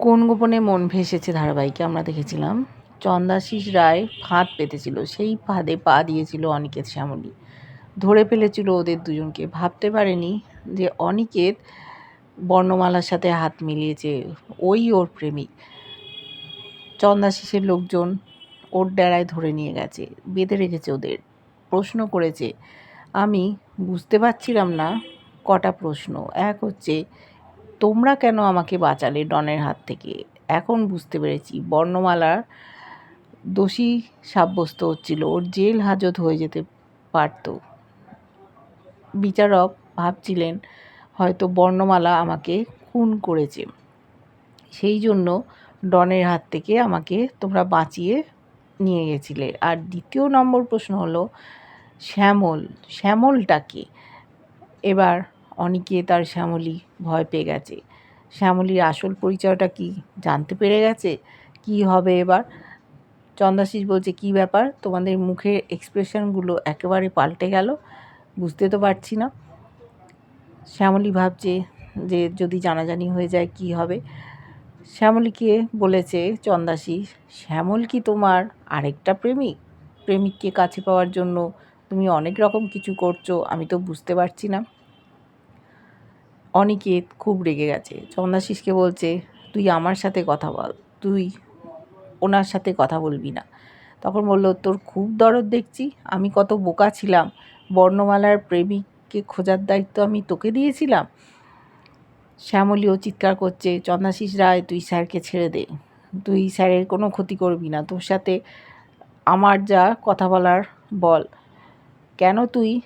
কোন গোপনে মন ভেসেছে ধারাবাহিকে আমরা দেখেছিলাম? চন্দাশিস রায় ফাঁদ পেতেছিল, সেই ফাঁদে পা দিয়েছিল অনিকেত শ্যামলী। ধরে ফেলেছিল ওদের দুজনকে। ভাবতে পারেনি যে অনিকেত বর্ণমালার সাথে হাত মিলিয়েছে, ওই ওর প্রেমিক। চন্দাশিসের লোকজন ওর ডেরায় ধরে নিয়ে গেছে, বেঁধে রেখেছে ওদের। প্রশ্ন করেছে, আমি বুঝতে পারছিলাম না, কটা প্রশ্ন। এক হচ্ছে তোমরা কেন আমাকে বাঁচালে ডনের হাত থেকে? এখন বুঝতে পেরেছি। বর্ণমালার দোষী সাব্যস্ত হচ্ছিল। ওর জেল হাজত হয়ে যেতে পারত। বিচারক ভাবছিলেন, হয়তো বর্ণমালা আমাকে খুন করেছে। সেই জন্য ডনের হাত থেকে আমাকে তোমরা বাঁচিয়ে নিয়ে গেছিলে। আর দ্বিতীয় নম্বর প্রশ্ন হলো, শ্যামল শ্যামলটাকে এবার অনেকে তার শ্যামলী ভয় পেয়ে গেছে। শ্যামলীর আসল পরিচয়টা কি জানতে পেরে গেছে? কি হবে এবার? চন্দাশিস বলছে, কি ব্যাপার? তোমাদের মুখের এক্সপ্রেশনগুলো একেবারে পাল্টে গেল। বুঝতে তো পারছি না। শ্যামলী ভাবছে যে যদি জানাজানি হয়ে যায়, কি হবে? শ্যামলীকে বলেছে, চন্দাশিস, শ্যামল কি তোমার আরেকটা প্রেমিক? প্রেমিককে কাছে পাওয়ার জন্য তুমি অনেক রকম কিছু করছ, আমি তো বুঝতে পারছি না। অনিকেত খুব রেগে গেছে। চন্দাশিসকে বলছে, তুই আমার সাথে কথা বল। তুই ওনার সাথে কথা বলবি না। তখন বলল, তোর খুব দরদ দেখছি। আমি কত বোকা ছিলাম। বর্ণমালার প্রেমিককে খোঁজার দায়িত্ব আমি তোকে দিয়েছিলাম। শ্যামলীও চিৎকার করছে চন্দাশিস রায়, তুই স্যারকে ছেড়ে দে। তুই স্যারের কোনো ক্ষতি করবি না। তোর সাথে আমার যা কথা বলার বল। কেন তুই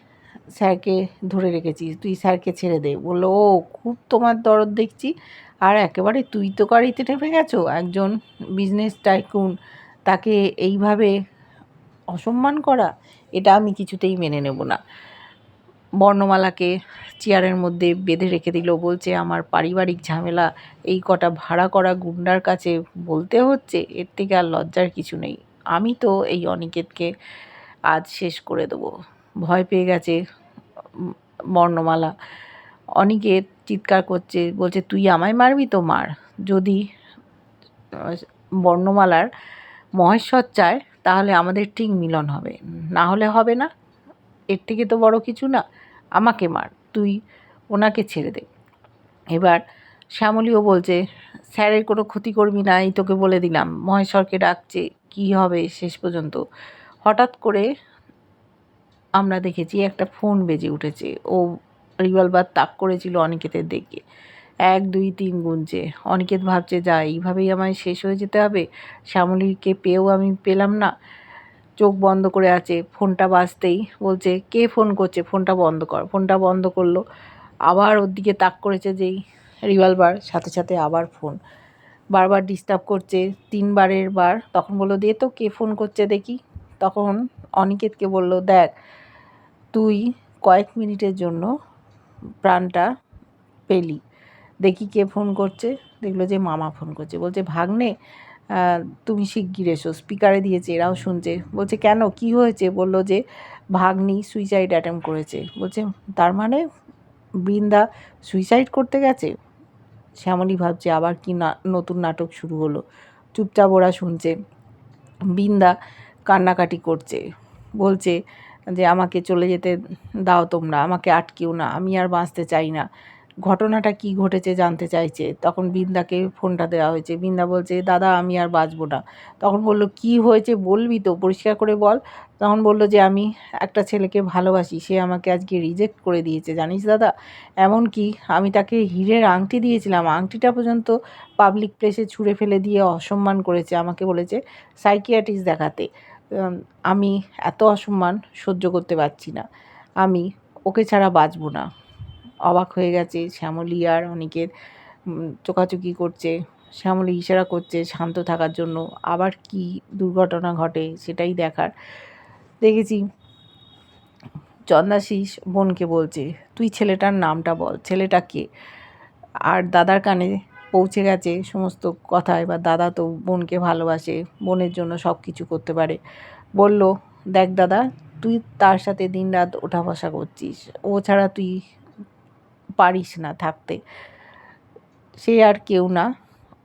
স্যারকে ধরে রেখেছিস, তুই স্যারকে ছেড়ে দে। বলল, ও, খুব তোমার দরদ দেখছি। আর একেবারে তুই তো গাড়িতে নেমে গেছো, একজন বিজনেস টাইকুন তাকে এইভাবে অসম্মান করা, এটা আমি কিছুতেই মেনে নেব না। বর্ণমালাকে চেয়ারের মধ্যে বেঁধে রেখে দিল। বলছে, আমার পারিবারিক ঝামেলা, এই কটা ভাড়া করা গুন্ডার কাছে বলতে হচ্ছে, এর থেকে আর লজ্জার কিছু নেই। আমি তো এই অনিকেতকে আজ শেষ করে দেবো। ভয় পেয়ে গেছে বর্ণমালা। অনিকেত চিৎকার করছে, বলছে, তুই আমায় মারবি তো মার? যদি বর্ণমালার মহেশ্বর চায় তাহলে আমাদের ঠিক মিলন হবে। না হলে হবে না। এর থেকে তো বড় কিছু না। আমাকে মার, তুই ওনাকে ছেড়ে দে। এবার শ্যামলীও বলছে, স্যারের কোনো ক্ষতি করবি না, এই তোকে বলে দিলাম। মহেশ্বরকে ডাকছে, কি হবে শেষ পর্যন্ত? হঠাৎ করে আমরা দেখেছি একটা ফোন বেজে উঠেছে। ও রিভলভার তাক করেছিল অনিকেতের দিকে এক, দুই, তিন গুনছে। অনিকেত ভাবছে, যা, এইভাবেই আমায় শেষ হয়ে যেতে হবে? শ্যামলীকে পেয়েও আমি পেলাম না। চোখ বন্ধ করে আছে, ফোনটা বাজতেই বলছে, কে ফোন করছে? ফোনটা বন্ধ কর। ফোনটা বন্ধ করল। আবার ওর দিকে তাক করেছে যেই রিভলভার, সাথে সাথে আবার ফোন। বারবার ডিস্টার্ব করছে, তিনবারের বার। তখন বলল দিয়ে তো, কে ফোন করছে দেখি। তখন অনিকেতকে বলল, দেখ তুই কয়েক মিনিটের জন্য প্রাণটা পেলি। দেখি কে ফোন করছে। দেখল যে মামা ফোন করছে। বলছে, ভাগ্নে তুমি শিগগির এসো। স্পিকারে দিয়েছে, এরাও শুনছে। বলছে, কেন? কি হয়েছে? বলল যে, ভাগ্নি সুইসাইড অ্যাটেম্প করেছে। বলছে, তার মানে বৃন্দা সুইসাইড করতে গেছে? শ্যামলী ভাবছে, আবার কি না, নতুন নাটক শুরু হলো? চুপচাপ ওরা শুনছে। বৃন্দা কান্নাকাটি করছে। বলছে যে আমাকে চলে যেতে দাও তোমরা, আমাকে আটকেও না, আমি আর বাঁচতে চাই না। ঘটনাটা কি ঘটেছে জানতে চাইছে। তখন বৃন্দাকে ফোনটা দেওয়া হয়েছে। বৃন্দা বলছে, দাদা, আমি আর বাঁচবো না। তখন বলল, কি হয়েছে বলবি তো? পরিষ্কার করে বল। তখন বলল যে, আমি একটা ছেলেকে ভালোবাসি। সে আমাকে আজকে রিজেক্ট করে দিয়েছে। জানিস দাদা, এমন কি? আমি তাকে হীরের আংটি দিয়েছিলাম। আংটিটা পর্যন্ত পাবলিক প্লেসে ছুঁড়ে ফেলে দিয়ে অসম্মান করেছে। আমাকে বলেছে সাইকিয়াট্রিস্ট দেখাতে। আমি এত অসম্মান সহ্য করতে পারছি না। আমি ওকে ছাড়া বাঁচবো না। অবাক হয়ে গেছে শ্যামলী আর অনেকের চোকাচুকি করছে। শ্যামলী ইশারা করছে শান্ত থাকার জন্য। আবার কি দুর্ঘটনা ঘটে সেটাই দেখার। দেখেছি চন্দাশিস বোনকে বলছে, তুই ছেলেটার নামটা বল। ছেলেটা কে? আর দাদার কানে পৌঁছে গেছে সমস্ত কথা এবার দাদা তো বোনকে ভালোবাসে, বোনের জন্য সব কিছু করতে পারে। বলল, দেখ দাদা, তুই তার সাথে দিন রাত ওঠা বসা করছিস। ও ছাড়া তুই পারিস না থাকতে। সে আর কেউ না,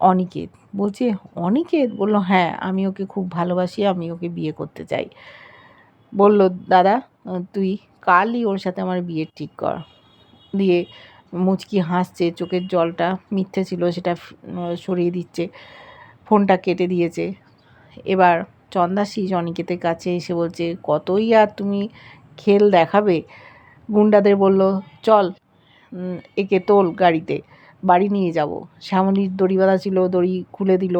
অনিকেত। বলছে, অনিকেত? বলল হ্যাঁ আমি ওকে খুব ভালোবাসি, আমি ওকে বিয়ে করতে চাই। বলল, দাদা, তুই কালই ওর সাথে আমার বিয়ে ঠিক কর। দিয়ে মুচকি হাসছে, চোখের জলটা মিথ্যে ছিল, সেটা সরিয়ে দিচ্ছে, ফোনটা কেটে দিয়েছে। এবার চন্দাশিস অনিকেতের কাছে এসে বলছে, কতই আর তুমি খেল দেখাবে? গুন্ডাদের বলল, চল একে তোল গাড়িতে, বাড়ি নিয়ে যাব। শ্যামলির দড়ি বাঁধা ছিল, দড়ি খুলে দিল,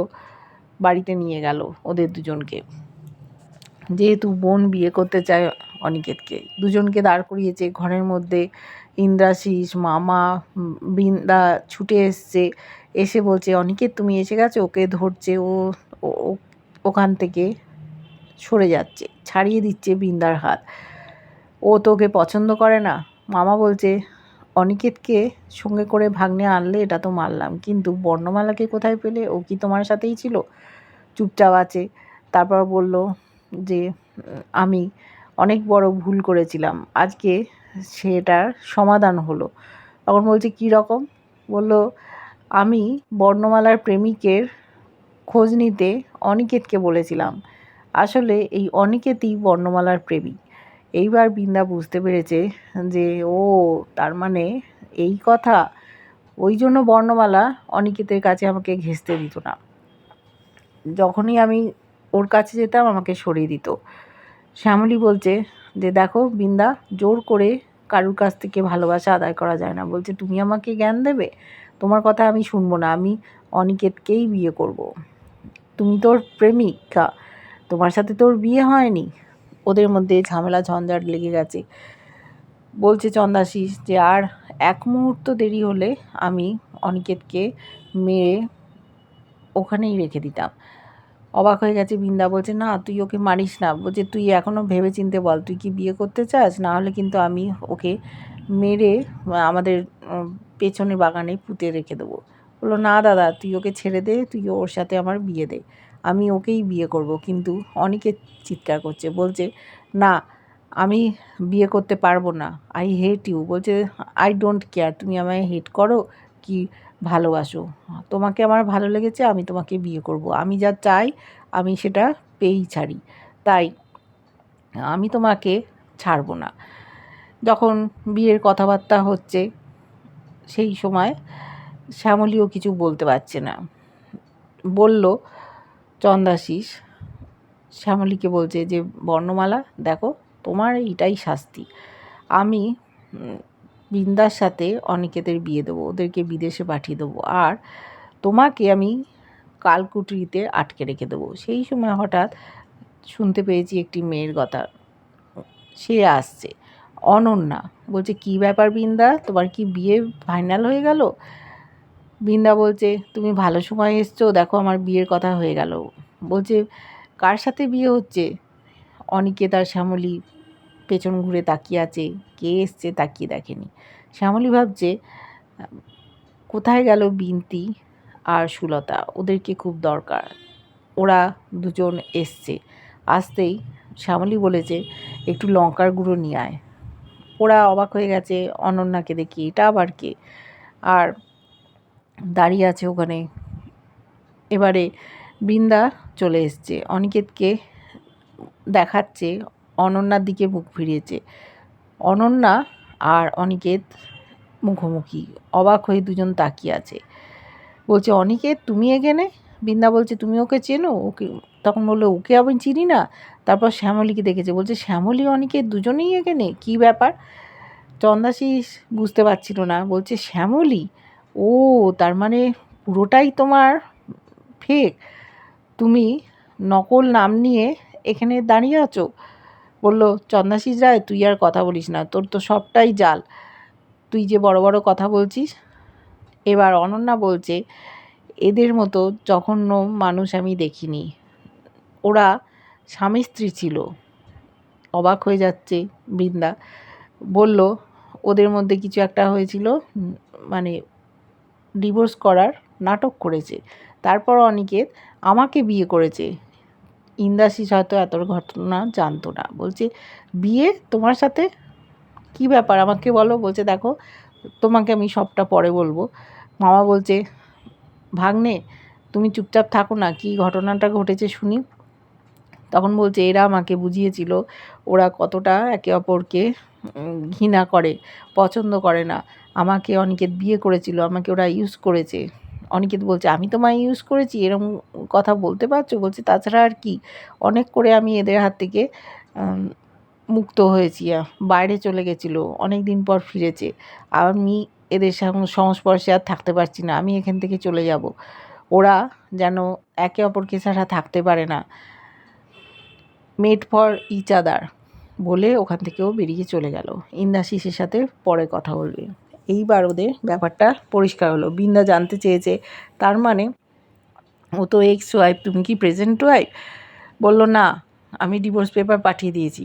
বাড়িতে নিয়ে গেল ওদের দুজনকে। যেহেতু বোন বিয়ে করতে চায় অনিকেতকে, দুজনকে দাঁড় করিয়েছে ঘরের মধ্যে ইন্দ্রাশিস, মামা, বৃন্দা ছুটে এসছে, এসে বলছে, অনিকেত, তুমি এসে গেছো? ওকে ধরছে, ও ওখান থেকে সরে যাচ্ছে, ছাড়িয়ে দিচ্ছে বৃন্দার হাত। ও তো ওকে পছন্দ করে না। মামা বলছে, অনিকেতকে সঙ্গে করে ভাগ্নে আনলে এটা তো মারলাম কিন্তু বর্ণমালাকে কোথায় পেলে? ও কি তোমার সাথেই ছিল? চুপচাপ আছে। তারপর বলল যে, আমি অনেক বড় ভুল করেছিলাম। আজকে সেটার সমাধান হলো। তখন বলছে, কী রকম? বলল, আমি বর্ণমালার প্রেমিকের খোঁজ নিতে অনিকেতকে বলেছিলাম। আসলে এই অনিকেতই বর্ণমালার প্রেমিক। এইবার বৃন্দা বুঝতে পেরেছে যে, ও তার মানে এই কথা, ওই জন্য বর্ণমালা অনিকেতের কাছে আমাকে ঘেঁষতে দিত না। যখনই আমি ওর কাছে যেতাম, আমাকে সরিয়ে দিত। শ্যামলী বলছে যে দেখো বৃন্দা, জোর করে কারুর কাছ থেকে ভালোবাসা আদায় করা যায় না। বলছে, তুমি আমাকে জ্ঞান দেবে? তোমার কথা আমি শুনব না। আমি অনিকেতকেই বিয়ে করব। তুমি তোর প্রেমিকা। তোমার সাথে তোর বিয়ে হয়নি। ওদের মধ্যে ঝামেলা, ঝঞ্ঝাট লেগে গেছে। বলছে চন্দাশিস যে, আর এক মুহূর্ত দেরি হলে আমি অনিকেতকে মেরে ওখানেই রেখে দিতাম। অবাক হয়ে গেছে বৃন্দা বলছে, না, তুই ওকে মারিস না। বলছে, তুই এখনও ভেবে চিনতে বল, তুই কি বিয়ে করতে চাস? না হলে কিন্তু আমি ওকে মেরে আমাদের পেছনে বাগানে পুঁতে রেখে দেবো। বলল, না দাদা, তুই ওকে ছেড়ে দে, তুই ওর সাথে আমার বিয়ে দে। আমি ওকেই বিয়ে করব। কিন্তু অনেকে চিৎকার করছে, বলছে, না, আমি বিয়ে করতে পারব না। আই হেট ইউ বলছে আই ডোন্ট কেয়ার তুমি আমায় হেট করো, কি ভালোবাসো। তোমাকে আমার ভালো লেগেছে, আমি তোমাকে বিয়ে করব। আমি যা চাই, আমি সেটা পেয়েই ছাড়ি। তাই আমি তোমাকে ছাড়বো না। যখন বিয়ের কথাবার্তা হচ্ছে, সেই সময় শ্যামলীও কিছু বলতে পারছে না। বলল, চন্দাশিস, শ্যামলীকে বলছে যে, বর্ণমালা, দেখো, তোমার এইটাই শাস্তি। আমি বৃন্দার সাথে অনিকেতের বিয়ে দেবো, ওদেরকে বিদেশে পাঠিয়ে দেবো। আর তোমাকে আমি কালকুটরিতে আটকে রেখে দেবো। সেই সময় হঠাৎ শুনতে পেয়েছি একটি মেয়ের কথা। সে আসছে। অনন্যা বলছে, কি ব্যাপার বৃন্দা? তোমার কি বিয়ে ফাইনাল হয়ে গেল? বৃন্দা বলছে, তুমি ভালো সময় এসছো, দেখো আমার বিয়ের কথা হয়ে গেল। বলছে, কার সাথে বিয়ে হচ্ছে? অনিকেত আর শ্যামলী পেছন ঘুরে তাকিয়ে আছে। কে এসছে তাকিয়ে দেখেনি। শ্যামলী ভাবছে, কোথায় গেল বিনতি আর সুলতা? ওদেরকে খুব দরকার। ওরা দুজন এসছে। আসতেই শ্যামলী বলেছে, একটু লঙ্কার গুঁড়ো নিয়ে আয়। ওরা অবাক হয়ে গেছে, অনন্যাকে দেখি, এটা আবার কে? আর দাঁড়িয়ে আছে ওখানে। এবারে বৃন্দা চলে এসছে। অনিকেতকে দেখাচ্ছে অনন্যার দিকে মুখ ফিরিয়েছে। অনন্যা আর অনিকেত মুখোমুখি, অবাক হয়ে দুজন তাকিয়ে আছে। বলছে, অনিকেত, তুমি এখানে? বৃন্দা বলছে, তুমি ওকে চেনো? ওকে তখন বলল, ওকে আমি চিনি না। তারপর শ্যামলীকে দেখেছে, বলছে, শ্যামলী, অনিকেত দুজনেই এখানে? কী ব্যাপার? চন্দাশিস বুঝতে পারছিল না, বলছে, শ্যামলী? ও, তার মানে পুরোটাই তোমার ফেক তুমি নকল নাম নিয়ে এখানে দাঁড়িয়ে আছো? বলল চন্দাশিস রায়, তুই আর কথা বলিস না, তোর তো সবটাই জাল। তুই যে বড় বড় কথা বলছিস। এবার অনন্যা বলছে, এদের মতো জঘন্য মানুষ আমি দেখিনি। ওরা স্বামী স্ত্রী ছিল। অবাক হয়ে যাচ্ছে বৃন্দা। বলল, ওদের মধ্যে কিছু একটা হয়েছিল মানে ডিভোর্স করার নাটক করেছে। তারপর অনিকেত আমাকে বিয়ে করেছে। ইন্দাসিস হয়তো এত ঘটনা জানতো না। বলছে, বিয়ে? তোমার সাথে? কি ব্যাপার? আমাকে বলো। বলছে, দেখো, তোমাকে আমি সবটা পরে বলব। মামা বলছে, ভাগ্নে, তুমি চুপচাপ থাকো না, কি ঘটনাটা ঘটেছে শুনি। তখন বলছে, এরা আমাকে বুঝিয়েছিল, ওরা কতটা একে অপরকে ঘৃণা করে, পছন্দ করে না। আমাকে অনিকেত বিয়ে করেছিল, আমাকে ওরা ইউজ করেছে। অনিকেত বলছে, আমি তো মা ইউজ করেছি এরকম কথা বলতে পারছ? বলছে, তাছাড়া আর কি, অনেক করে আমি এদের হাত থেকে মুক্ত হয়েছি বাইরে চলে গেছিল অনেক দিন পর ফিরেছে। আমি এদের সংস্পর্শে আর থাকতে পারছি না, আমি এখান থেকে চলে যাব। ওরা যেন একে অপরকে ছাড়া থাকতে পারে না। মেড ফর ইচ আদার বলে ওখান থেকেও বেরিয়ে চলে গেল। ইন্দাশিসের সাথে পরে কথা বলবে। এইবার ওদের ব্যাপারটা পরিষ্কার হলো। বিন্দা জানতে চেয়েছে। তার মানে ও তো এক্স ওয়াইফ তুমি কি প্রেজেন্ট ওয়াইফ বলল, না, আমি ডিভোর্স পেপার পাঠিয়ে দিয়েছি।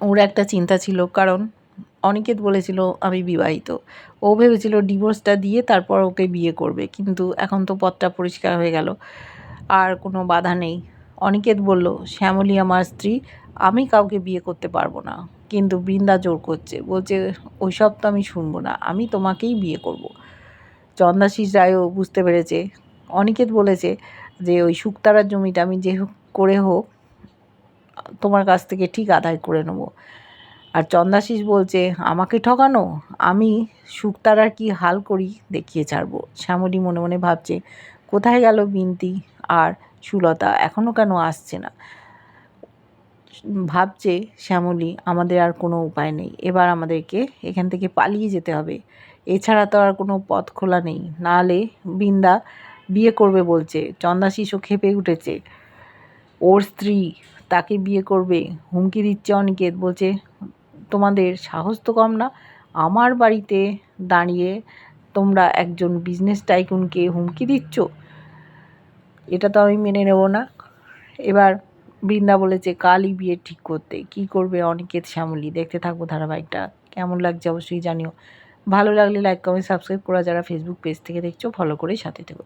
ওর একটা চিন্তা ছিল, কারণ অনিকেত বলেছিল, আমি বিবাহিত। ও ভেবেছিল ডিভোর্সটা দিয়ে তারপর ওকে বিয়ে করবে, কিন্তু এখন তো পথটা পরিষ্কার হয়ে গেল, আর কোনো বাধা নেই। অনিকেত বলল, শ্যামলী, আমার স্ত্রী, আমি কাউকে বিয়ে করতে পারব না। কিন্তু বৃন্দা জোর করছে। বলছে, ওইসব তো আমি শুনব না, আমি তোমাকেই বিয়ে করব। চন্দাশিস রায়ও বুঝতে পেরেছে। অনিকেত বলেছে যে, ওই শুক্তারার জমিটা আমি যে করে হোক, তোমার কাছ থেকে ঠিক আদায় করে নেব। আর চন্দাশিস বলছে, আমাকে ঠকানো? আমি শুক্তারার কি হাল করি দেখিয়ে ছাড়বো। শ্যামলী মনে মনে ভাবছে, কোথায় গেল বিনতি আর সুলতা? এখনও কেন আসছে না? ভাবছে শ্যামলী, আমাদের আর কোনো উপায় নেই। এবার আমাদেরকে এখান থেকে পালিয়ে যেতে হবে। এছাড়া তো আর কোনো পথ খোলা নেই। নাহলে বৃন্দা বিয়ে করবে বলছে। চন্দাশিসও খেপে উঠেছে। ওর স্ত্রী তাকে বিয়ে করবে। হুমকি দিচ্ছে অনিকেত। বলছে, তোমাদের সাহস তো কম না। আমার বাড়িতে দাঁড়িয়ে তোমরা একজন বিজনেস টাইকুনকে হুমকি দিচ্ছ? এটা তো আমি মেনে নেব না। এবার বৃন্দা বলেছে কালই বিয়ে ঠিক করতে, কি করবে অনিকেত শ্যামলি? দেখতে থাকব ধারাবাহিকটা। কেমন লাগছে অবশ্যই জানিও। ভালো লাগলে লাইক কমেন্ট সাবস্ক্রাইব করা যারা ফেসবুক পেজ থেকে দেখছ ফলো করে সাথে থেকো।